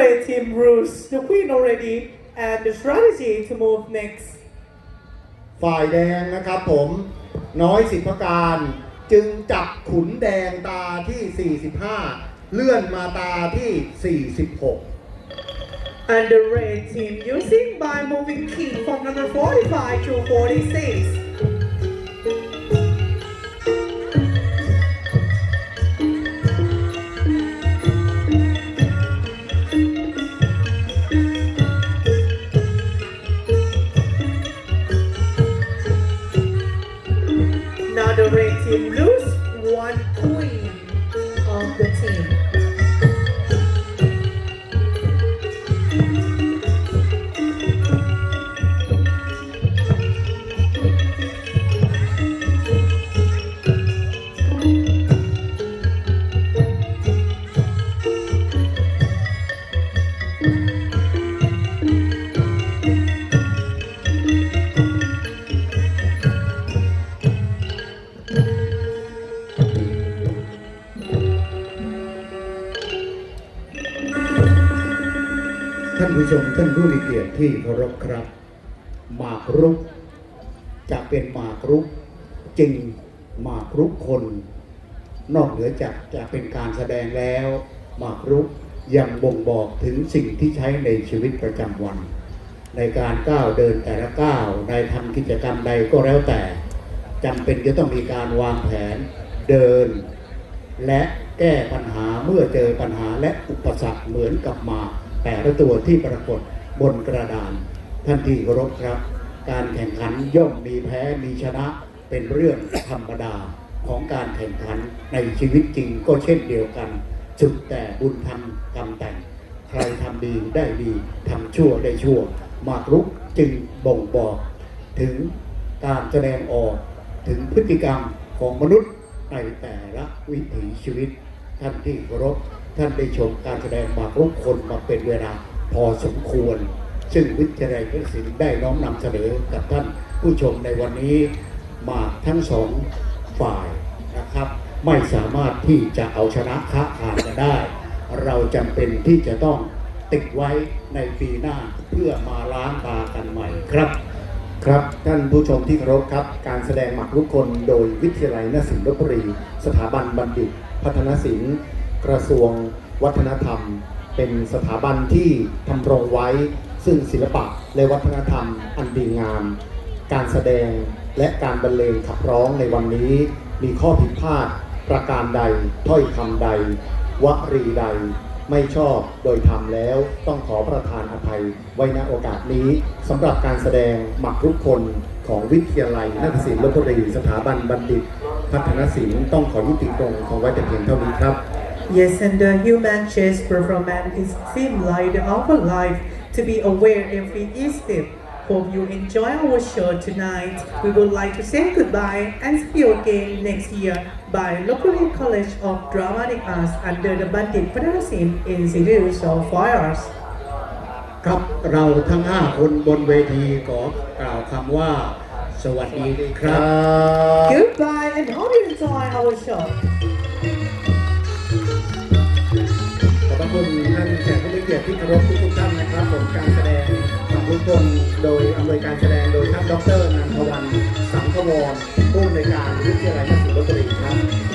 Red team rules the queen already and the strategy to move next. ฝ่ายแดงนะครับผมน้อยสิทธิการจึงจับขุนแดงตาที่ 45 เลื่อนมาตาที่ 46 And the red team using by moving king from number 45 to 46. celebrating ท่านผู้ชมท่านผู้มีเกียรติที่เคารพครับ หมากรุก จะเป็นหมากรุกจริงหมากรุกคน นอกเหนือจากจะเป็นการแสดงแล้ว หมากรุกยังบ่งบอกถึงสิ่งที่ใช้ในชีวิตประจำวัน ในการก้าวเดินแต่ละก้าวในทำกิจกรรมใดก็แล้วแต่จำเป็นจะต้องมีการวางแผนเดิน และแก้ปัญหาเมื่อเจอปัญหาและอุปสรรคเหมือนกับหมาก แต่ละตัวที่ปรากฏบนกระดาน ท่านที่เคารพครับ การแข่งขันย่อมมีแพ้มีชนะเป็นเรื่องธรรมดาของการแข่งขันในชีวิตจริงก็เช่นเดียวกันสุดแต่บุญทำกรรมแต่ง ใครทำดีได้ดีทำชั่วได้ชั่ว มากรุกจึงบ่งบอก ถึงการแสดงออกถึงพฤติกรรมของมนุษย์ในแต่ละวิถีชีวิตท่านที่เคารพ ท่านได้ชมการแสดงหมากรุกคนมาเป็นเวลาพอสมควร ซึ่งวิทยาลัยเทคศิลป์ได้น้อมนำเสนอกับท่านผู้ชมในวันนี้มาทั้งสองฝ่ายนะครับ ไม่สามารถที่จะเอาชนะค้าขาดกันได้ เราจำเป็นที่จะต้องติดไว้ในปีหน้าเพื่อมาล้างตากันใหม่ครับ ครับท่านผู้ชมที่เคารพครับ การแสดงหมากรุกคนโดยวิทยาลัยนศิลป์ลบบุรี สถาบันบัณฑิต พัฒนศิลป์ กระทรวงวัฒนธรรม เป็นสถาบันที่ทำรงไว้ ซึ่งศิลปะและวัฒนธรรมอันดีงาม การแสดงและการบรรเลงขับร้องในวันนี้ มีข้อผิดพลาดประการใดถ้อยคำใด วรีใดไม่ชอบโดยทำแล้วต้องขอประทานอภัยไว้ณโอกาสนี้สำหรับการแสดงหมักรุกคนของวิทยาลัยนาฏศิลป์ลบบุรีสถาบันบัณฑิต พัฒนศิลป์ต้องขอยุติตรงของไว้แต่เพียงเท่านี้ครับ Yes, and the human chess performance is seem like the our life to be aware every step. Hope you enjoy our show tonight. We would like to say goodbye and see you again next year by Locally College of Dramatic Arts under the Bandit Panasin Institute of Fine Arts. ครับเราทั้ง 5 คนบนเวทีขอกล่าวคำว่า สวัสดีครับ Goodbye and hope you enjoy our show. คุณท่านแขกผู้มีเกียรติที่เคารพทุกท่านนะครับผมการแสดงหมากรุกคนโดยอำนวยการแสดงโดยท่านดรนันทวันสังขวรผู้อำนวยการวิทยาลัยนาฏศิลป์ลบบุรีครับ